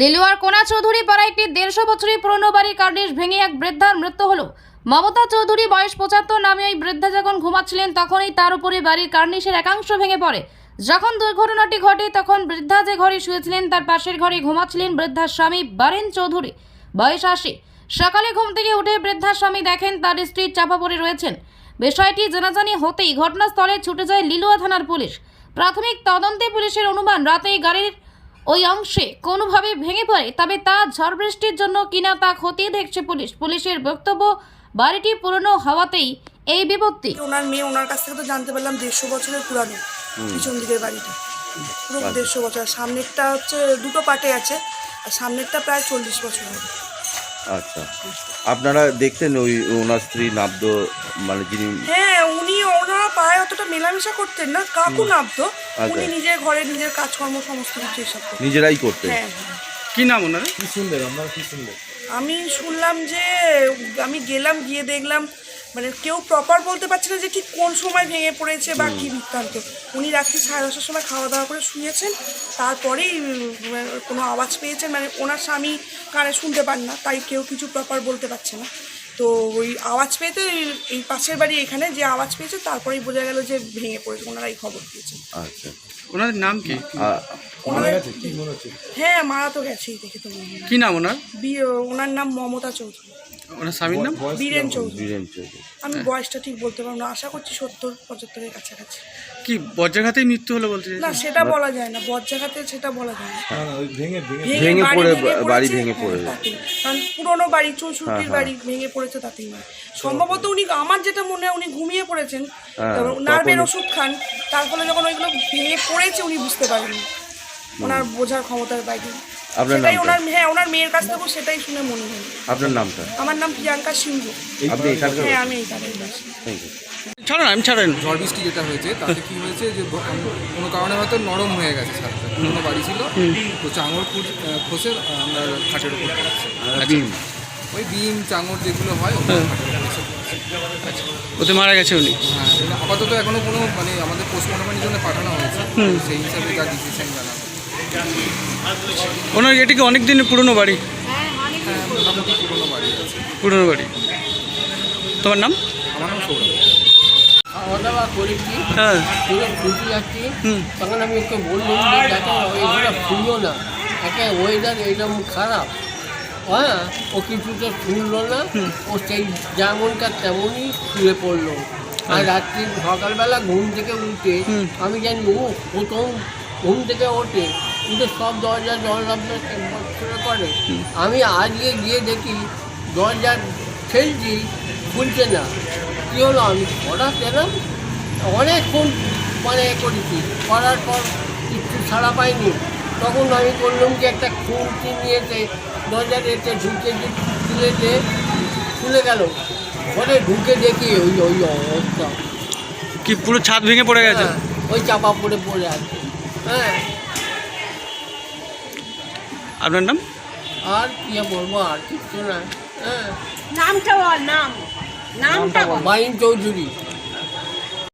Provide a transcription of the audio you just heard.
লিলুয়ার কোনা চৌধুরী পাড়া একটি দেড়শো বছরের পুরনো বাড়ির কার্নিশ ভেঙে এক বৃদ্ধার মৃত্যু হলো। মমতা চৌধুরী বয়স পঁচাত্তর, নামে ওই বৃদ্ধা যখন ঘুমাচ্ছিলেন, তখনই তার উপরে বাড়ির কার্নিশের একাংশ ভেঙে পড়ে। যখন দুর্ঘটনাটি ঘটে, তখন বৃদ্ধা যে ঘরে শুয়েছিলেন, তার পাশের ঘরে ঘুমাচ্ছিলেন বৃদ্ধার স্বামী বারেন চৌধুরী। বয়স আশি। সকালে ঘুম থেকে উঠে বৃদ্ধার স্বামী দেখেন তার স্ত্রী চাপা পড়ে রয়েছেন। বিষয়টি জানাজানি হতেই ঘটনাস্থলে ছুটে যায় লিলুয়া থানার পুলিশ। প্রাথমিক তদন্তে পুলিশের অনুমান, রাতেই গাড়ির ওই অংশে কোনোভাবে ভেঙে পড়ে তবে তা ঝড় বৃষ্টির জন্য কিনা তা খতিয়ে দেখছে পুলিশ। পুলিশের বক্তব্য বাড়িটি পুরনো হওয়াতেই এই বিপত্তি। ওনার মেয়ে ওনার কাছ থেকে তো জানতে পারলাম দেড়শো বছরের পুরানো পিছন দিকের বাড়িটা। পুরো দেড়শো বছর। সামনেরটা হচ্ছে দুটো পার্টে আছে আর সামনেরটা প্রায় চল্লিশ বছর হবে। আচ্ছা। আপনারা দেখতেন ওই ওনার স্ত্রী নাব্দ মানে যিনি হ্যাঁ উনি ওনারা পায়ে অতটা মেলামেশা করতেন না কাকু নামতো আচ্ছা। উনি নিজের ঘরে নিজের কাজকর্ম সমস্ত কিছু এসব করতেন। নিজেরাই করতেন। হ্যাঁ হ্যাঁ। কি নাম ওনার? আমি শুনলাম যে আমি গেলাম গিয়ে দেখলাম মানে কেউ প্রপার বলতে পারছে না যে ঠিক কোন সময় ভেঙে পড়েছে বা কী বৃত্তান্ত। উনি রাত্রি সাড়ে দশটার সময় খাওয়া দাওয়া করে শুয়েছেন তারপরেই কোনো আওয়াজ পেয়েছেন মানে ওনার স্বামী কানে শুনতে পান না তাই কেউ কিছু প্রপার বলতে পারছে না। তো ওই আওয়াজ পেয়েতে এই- এই পাশের বাড়ি এখানে যে আওয়াজ পেয়েছে তারপরেই বোঝা গেল যে ভেঙে পড়েছে ওনারা এই খবর দিয়েছেন। আচ্ছা। ওনার নাম কি? ওনাদের হ্যাঁ মারা তো গেছেই দেখে তো মনে হয়। কি নাম ওনার? বি- ওনার নাম মমতা চৌধুরী। ওনার স্বামীর নাম? বীরেন চৌধুরী। বীরেন চৌধুরী। আমি বয়সটা ঠিক বলতে পারব না আশা করছি সত্তর পঁচাত্তরের কাছাকাছি। কি বজ্রাঘাতেই মৃত্যু হলো বলতে না সেটা বলা যায় না। বজ্রাঘাতে সেটা বলা যায় না। ভেঙে বাড়ি পড়ে ভেঙে বাড়ি পড়েছে, ভেঙে হ্যাঁ, পড়ে তাতেই। কারণ পুরোনো বাড়ি চৌষট্টির হ্যাঁ, বাড়ি ভেঙে পড়েছে তাতেই নয় সম্ভবত উনি আমার যেটা মনে হয় উনি ঘুমিয়ে পড়েছেন। হ্যাঁ, নার্ভের তখন- ওষুধ খান। তার ফলে যখন ওইগুলো ভেঙে পড়েছে উনি বুঝতে পারেননি। ওনার বোঝার ক্ষমতার বাইরে। আপনার সেটাই নামটা? ওনার হ্যাঁ ওনার মেয়ের কাছ থেকেও সেটাই শুনে মনে হলো আপনার নামটা? আমার নাম প্রিয়াঙ্কা সিংহ আপনি এখানকার হ্যাঁ আমি এই তাদের বাসী থ্যাংক ইউ ছাড়েন আমি ছাড়েন। ঝড় বৃষ্টি যেটা হয়েছে তাতে কি হয়েছে যে কোনো কারণে হয়তো নরম হয়ে গেছে ছাদটা। পুরোনো বাড়ি ছিল। তো চাঙড় ফুট- আহ, খসে আমরা খাটের উপর পড়েছে। বিম? ওই চাঙড় যেগুলো হয় ওগুলো খাটের উপর এসে পড়েছে। ওতে মারা গেছে উনি? হ্যাঁ এটা আপাতত এখনও কোনো মানে আমাদের পোস্টমর্টমের জন্য পাঠানো হয়েছে। সেই হিসাবে ডিসিশন জানা ওনার এটি কি অনেক দিনের পুরনো বাড়ি? হ্যাঁ পুরোনো বাড়ি। আছে। পুরনো বাড়ি। তোমার নাম? আমার নাম সৌরভ। খাওয়া দাওয়া করেছি হ্যাঁ। যাচ্ছি। হুম। তখন আমি ওকে বললাম যে দেখো এইগুলো ফুলো না। একে ওয়েদার এরকম খারাপ। হ্যাঁ ও শুনলো না। ও সেই যেমনকার তেমনই শুয়ে পড়ল। আর রাত্রি সকালবেলা ঘুম থেকে উঠে আমি জানি ও প্রথম ঘুম থেকে ওঠে। উঠে সব দরজা দরজা করে। আমি আজকে গিয়ে দেখি দরজা ঠেলছি খুলছে না। কী হলো? আমি হঠাৎ এলাম অনেকক্ষণ মানে করেছি। করার পর কিছু ছাড়া পাইনি। তখন আমি করলাম যে একটা খুঁটি নিয়েছে দরজার এতে ঢুকে তুলেতে খুলে গেল। ঘরে ঢুকে দেখি ওই ওই অবস্থা। কি পুরো ছাদ ভেঙে পড়ে গেছে? হ্যাঁ, ওই চাপা পড়ে পড়ে আছে। হ্যাঁ আপনার নাম? আর কি বলব আর কিছু না। হ্যাঁ। নামটা বল নাম। নামটা বল। মাইন চৌধুরী।